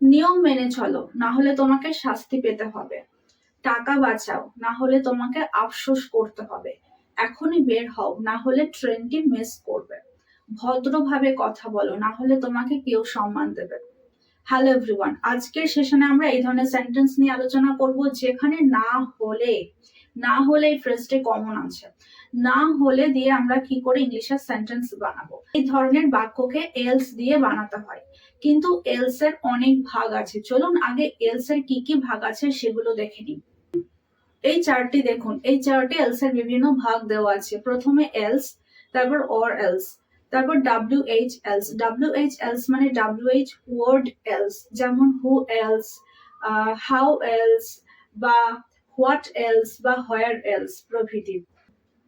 নিয়ম মেনে চলো না হলে তোমাকে শাস্তি পেতে হবে। টাকা বাঁচাও না হলে তোমাকে আফসোস করতে হবে। এখনই বের হও না হলে ট্রেনটি মিস করবে। ভদ্রভাবে কথা বলো না হলে তোমাকে কেউ সম্মান দেবে। হ্যালো এভরিওয়ান আজকের সেশনে আমরা এই ধরনের সেন্টেন্স নিয়ে আলোচনা করব, যেখানে না হলে না হলে এই ফ্রেজটি কমন আছে। না হলে দিয়ে আমরা কি করে ইংলিশের সেন্টেন্স বানাবো? এই ধরনের বাক্যকে এলস দিয়ে বানাতে হয়। কিন্তু এলস এর অনেক ভাগ আছে। চলুন আগে এলস এর কি কি ভাগ আছে সেগুলো দেখে নিই। এই চার্টটি দেখুন। এই চার্টে এলস এর বিভিন্ন ভাগ দেওয়া আছে। প্রথমে এলস তারপর অর এলস তারপর W H else W H else মানে ডাব্লিউ এইচ ওয়ার্ড এলস যেমন হু এলস হাউ এলস বা হোয়াট এলস বা হোয়ার এলস প্রভৃতি।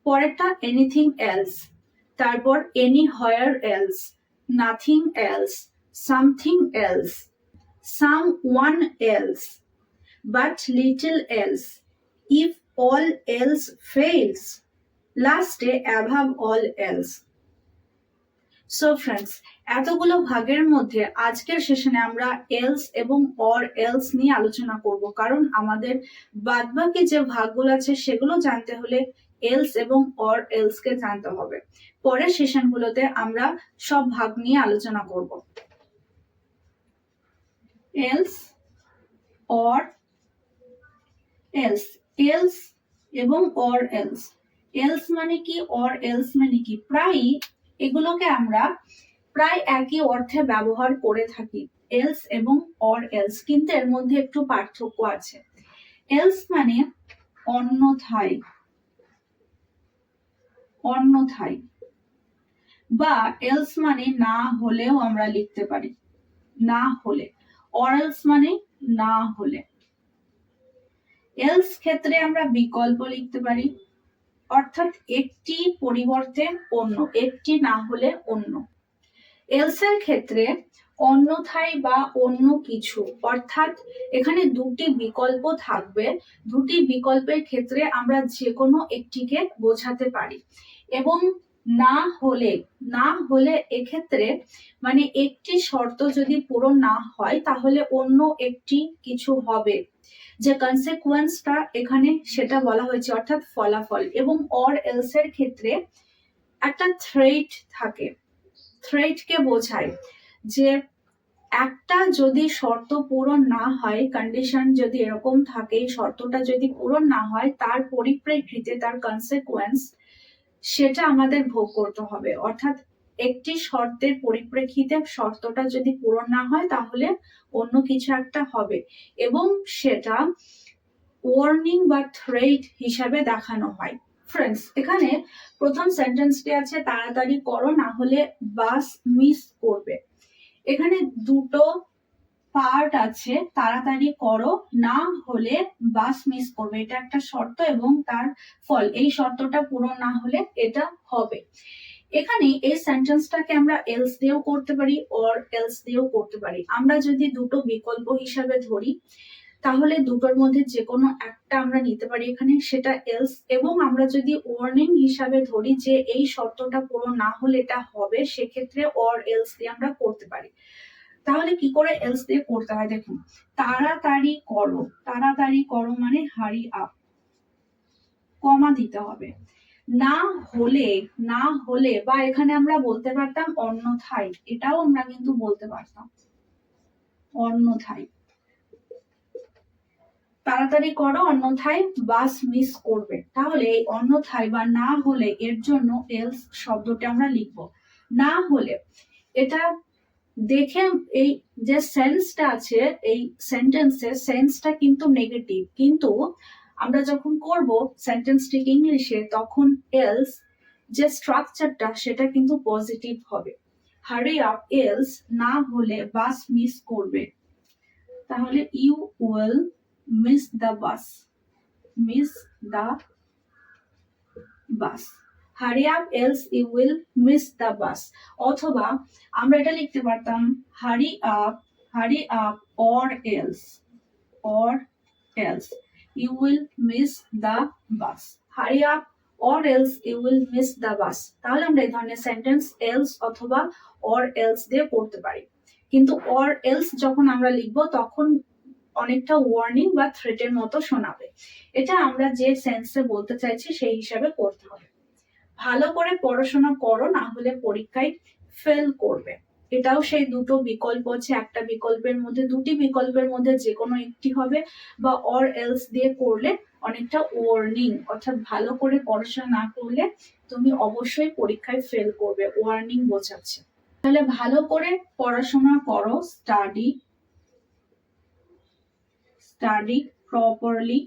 পরেরটা এনিথিং এলস তারপর anywhere else nothing else something else someone else but little else if all else fails লাস্টে above all else so friends এতগুলো ভাগের মধ্যে আজকের সেশনে আমরা এলস এবং অর এলস নিয়ে আলোচনা করব। কারণ আমাদের বাদবাকি যে ভাগগুলো আছে সেগুলো জানতে হলে এলস এবং অর এলস কে জানতে হবে। পরের সেশনগুলোতে আমরা সব ভাগ নিয়ে আলোচনা করব। এলস অর এলস এলস এবং অর এলস এলস মানে কি? অর এলস মানে কি? প্রায় এগুলোকে আমরা প্রায় একই অর্থে ব্যবহার করে থাকি। এলস এবং অর এলস কিন্তু এর মধ্যে একটু পার্থক্য আছে। এলস মানে অন্যথায়। অন্যথায়। বা এলস মানে না হলেও আমরা লিখতে পারি। না হলে। অর এলস মানে না হলে। এলস ক্ষেত্রে আমরা বিকল্প লিখতে পারি। অর্থাৎ একটি পরিবর্তে অন্য, একটি না হলে অন্য। এলসের ক্ষেত্রে অন্যথায় বা অন্য কিছু, অর্থাৎ এখানে দুটি বিকল্প থাকবে। দুটি বিকল্পের ক্ষেত্রে আমরা যে কোনো একটিকে বোঝাতে পারি। এবং না হলে না হলে এক্ষেত্রে মানে একটি শর্ত যদি পূরণ না হয়, তাহলে অন্য একটি কিছু হবে। যে কনসিকুয়েন্সটা এখানে সেটা বলা হয়েছে, অর্থাৎ ফলাফল এবং অর এলস এর ক্ষেত্রে একটা থ্রেট থাকে। থ্রেটকে বোঝায়। যে একটা যদি শর্ত পূরণ না হয় কন্ডিশন যদি এরকম থাকে, শর্তটা যদি পূরণ না হয়, তার পরিপ্রেক্ষিতে তার কনসিকুয়েন্স সেটা আমাদের ভোগ করতে হবে। অর্থাৎ একটি শর্তের পরিপ্রেক্ষিতে শর্তটা যদি পূরণ না হয়, তাহলে অন্য কিছু একটা হবে এবং সেটা ওয়ার্নিং বা থ্রেট হিসাবে দেখানো হয়। ফ্রেন্ডস এখানে প্রথম সেন্টেন্সটি আছে, তাড়াতাড়ি করো, না হলে বাস মিস করবে। এখানে দুটো পার্ট আছে, তাড়াতাড়ি করো, না হলে বাস মিস করবে। এটা একটা শর্ত এবং তার ফল। এই শর্তটা পূরণ না হলে এটা হবে। এখানে এই সেন্টেন্সটাকে আমরা এলস দিয়েও করতে পারি অর এলস দিয়েও করতে পারি। আমরা যদি দুটো বিকল্প হিসাবে ধরি, তাহলে দুটোর মধ্যে যে কোনো একটা আমরা নিতে পারি এখানে, সেটা এলস এবং আমরা যদি ওয়ার্নিং হিসাবে ধরি যে এই শর্তটা পূরণ না হলে এটা হবে, সেক্ষেত্রে অর এলস দিয়ে আমরা করতে পারি। তাহলে কি করে এলস দিয়ে করতে হয় দেখুন? তাড়াতাড়ি করো। তাড়াতাড়ি করো মানে হারি আপ কমা দিতে হবে। না হলে না হলে বা এখানে আমরা বলতে পারতাম অন্যথায়, এটাও আমরা কিন্তু বলতে পারতাম। অন্যথায়। তাড়াতাড়ি করো, অন্যথায় বাস মিস করবে। তাহলে এই অন্যথায় বা না হলে এর জন্য এলস শব্দটা আমরা লিখব। না হলে, এটা দেখে এই যে সেন্সটা আছে, এই সেন্টেন্সের সেন্সটা কিন্তু নেগেটিভ কিন্তু আমরা যখন করব সেন্টেন্সটিকে ইংলিশে তখন এলস যে স্ট্রাকচারটা সেটা কিন্তু পজিটিভ হবে। হারি আপ এলস না হলে বাস মিস করবে। তাহলে you will miss the bus miss the bus hurry up else you will miss the bus অথবা আমরা এটা লিখতে পারতাম hurry up hurry up or else or else you will miss the bus. Hurry up or else you will miss the bus. তাহলে আমরা এই ধরনের sentence else অথবা অর এলস দিয়ে পড়তে পারি কিন্তু অর এলস যখন আমরা লিখব, তখন অনেকটা ওয়ার্নিং বা থ্রেটের মতো শোনাবে এটা আমরা যে সেন্সে বলতে চাইছি, সেই হিসাবে করতে হবে ভালো করে পড়াশোনা করো, না হলে পরীক্ষায় ফেল করবে। এটাও সেই দুটো বিকল্প আছে। একটা বিকল্পের মধ্যে, দুটি বিকল্পের মধ্যে যে কোনো একটি হবে বা অর এলস দিয়ে করলে অনেকটা ওয়ার্নিং অর্থাৎ ভালো করে পড়াশোনা না করলে তুমি অবশ্যই পরীক্ষায় ফেল করবে ওয়ার্নিং বোঝাচ্ছে। তাহলে ভালো করে পড়াশোনা করো study study properly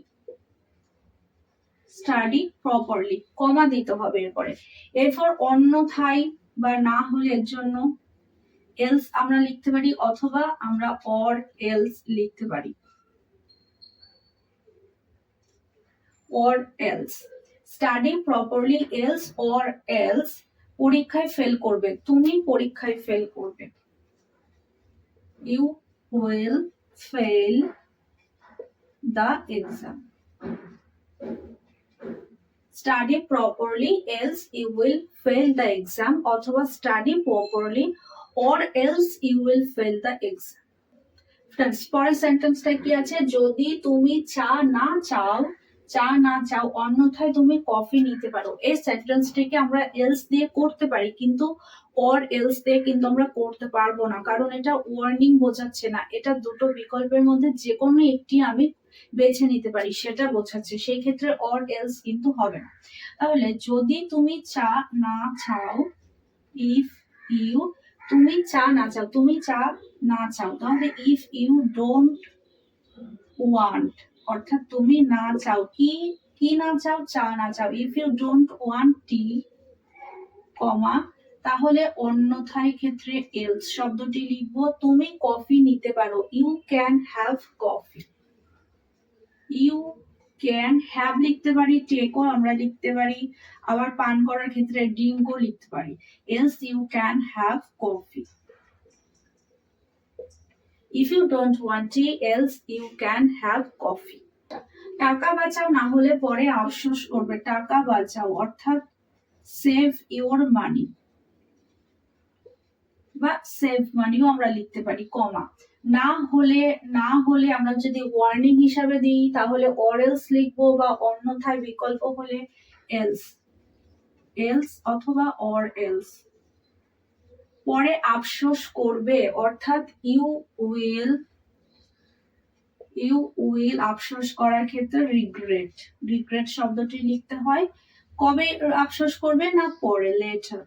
study properly comma দিতে হবে এরপরে। এরপর অন্যথায় বা না হলে এর জন্য এলস আমরা লিখতে পারি অথবা আমরা অর এলস লিখতে পারি। Or else study properly else or else পরীক্ষায় ফেল করবে। তুমি পরীক্ষায় ফেল করবে। You will fail the exam study properly else you will fail the exam অথবা study properly or else you will fail the exam friends পরের সেন্টেন্সটা কি আছে? যদি তুমি চা না চাও, চা না চাও, অন্যথায় তুমি কফি নিতে পারো। এই সেন্টেন্সটিকে আমরা এলস দিয়ে করতে পারি, কিন্তু অর এলস দিয়ে কিন্তু আমরা করতে পারব না, কারণ এটা ওয়ার্নিং বোঝাচ্ছে না। এটা দুটো বিকল্পের মধ্যে যে কোনো একটি আমি বেছে নিতে পারি, সেটা বোঝাচ্ছে। সেই ক্ষেত্রে অর এলস কিন্তু হবে না। তাহলে যদি তুমি চা না চাও ইফ ইউ তুমি চা না চাও, তুমি চা না চাও, তাহলে ইফ ইউ ডোন্ট ওয়ান্ট অর্থাৎ তুমি না চাও, কি কি না চাও, চা না চাও if you don't want tea comma তাহলে অন্যথায় ক্ষেত্রে এলস শব্দটি লিখব। তুমি কফি নিতে পারো। You can have coffee you can have লিখতে পারি টেকও আমরা লিখতে পারি, আবার পান করার ক্ষেত্রে ড্রিঙ্কও লিখতে পারি। Else you can have coffee if you don't want tea else you can have coffee টাকা বাঁচাও না হলে পরে আফসোস করবে। টাকা বাঁচাও, অর্থাৎ সেভ ইওর মানি বা সেভ মানিও আমরা লিখতে পারি কমা না হলে না হলে আমরা যদি ওয়ার্নিং হিসাবে দিই, তাহলে অরেলস লিখব বা অন্যথায় বিকল্প হলে এলস এলস অথবা অর এলস পরে আফসোস করবে, অর্থাৎ ইউ উইল ইউ উইল আফসোস করার ক্ষেত্রে রিগ্রেট রিগ্রেট শব্দটি লিখতে হয়। কবে আফসোস করবে না পরে later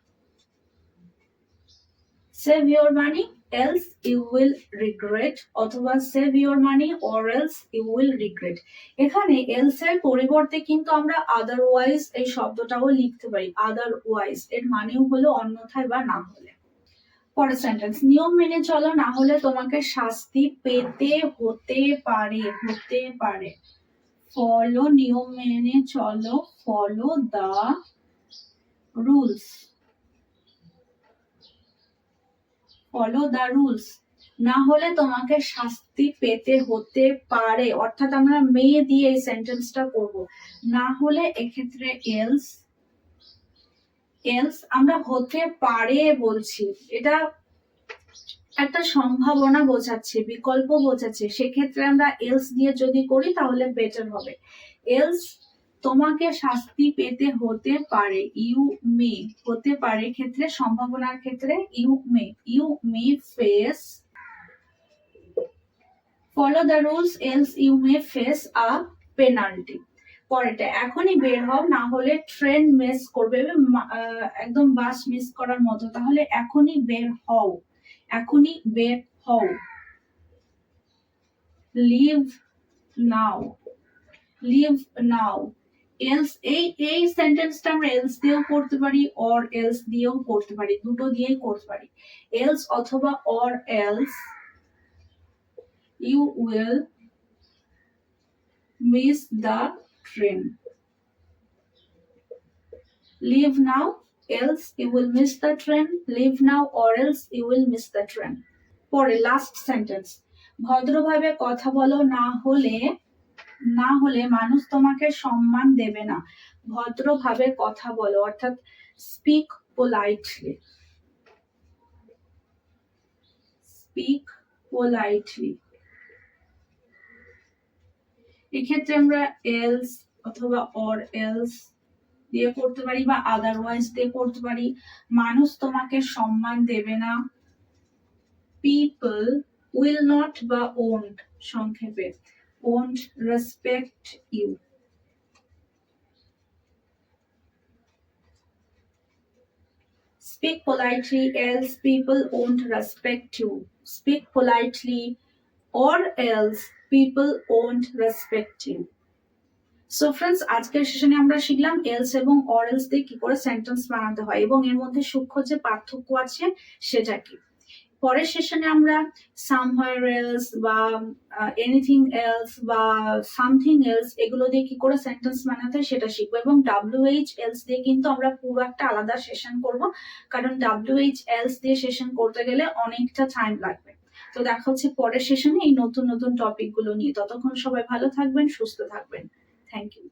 save your money else you will regret অথবা save your money or else you will regret এখানে এলস এর পরিবর্তে কিন্তু আমরা আদারওয়াইজ এই শব্দটাও লিখতে পারি আদারওয়াইজ এর মানেও হলো অন্যথায় বা না হলে। পরের সেন্টেন্স নিয়ম মেনে চলো না হলে তোমাকে শাস্তি পেতে হতে পারে হতে পারে। ফলো নিয়ম মেনে চলো follow the rules follow the rules না হলে তোমাকে শাস্তি পেতে হতে পারে। অর্থাৎ আমরা মেয়ে দিয়ে এই সেন্টেন্সটা করব। না হলে এক্ষেত্রে এলস এলস আমরা হতে পারে বলছি। এটা একটা সম্ভাবনা বোঝাচ্ছে, বিকল্প বোঝাচ্ছে। সেক্ষেত্রে আমরা এলস দিয়ে যদি করি তাহলে বেটার হবে। এলস তোমাকে শাস্তি পেতে হতে পারে। ইউ মে, হতে পারে ক্ষেত্রে, সম্ভাবনার ক্ষেত্রে you may you may face follow the rules, else you may face a penalty. পরেরটা, এখনই বের হও, না হলে ট্রেন মিস করবে একদম বাস মিস করার মতো। তাহলে এখনই বের হও, এখনই বের হও। Leave now leave now. এই এই আমরা দিয়েও করতে পারি অর দিয়েও করতে পারি, দুটো দিয়েই করতে পারি। অথবা or else you miss the train leave now will miss the train. পরে লাস্ট সেন্টেন্স ভদ্রভাবে কথা বলো না হলে না হলে মানুষ তোমাকে সম্মান দেবে না। ভদ্রভাবে কথা বলো, অর্থাৎ স্পিক পোলাইটলি স্পিক পোলাইটলি এক্ষেত্রে আমরা এলস অথবা অর এলস দিয়ে করতে পারি বা আদারওয়াইজ দিয়ে করতে পারি। মানুষ তোমাকে সম্মান দেবে না। পিপল উইল নট বা ওন্ট সংক্ষেপে। Won't respect you Speak politely, else people won't respect you. Speak politely, or else people won't respect you. So friends আজকের সেশনে আমরা শিখলাম এলস এবং অর এলস দিয়ে কি করে সেন্টেন্স বানাতে হয় এবং এর মধ্যে সূক্ষ্ম যে পার্থক্য আছে সেটা কি পরের সেশনে আমরা সামহার এলস বা এনিথিং এলস বা সামথিং এলস এগুলো দিয়ে কি করে সেন্টেন্স বানাতে হয় সেটা শিখব। এবং ডাব্লিউএইচ এলস দিয়ে কিন্তু আমরা পুরো একটা আলাদা সেশন করব। কারণ ডাব্লিউএইচ এলস দিয়ে সেশন করতে গেলে অনেকটা টাইম লাগবে। তো দেখা হচ্ছে পরের সেশনে এই নতুন নতুন টপিকগুলো নিয়ে। ততক্ষণ সবাই ভালো থাকবেন, সুস্থ থাকবেন। Thank you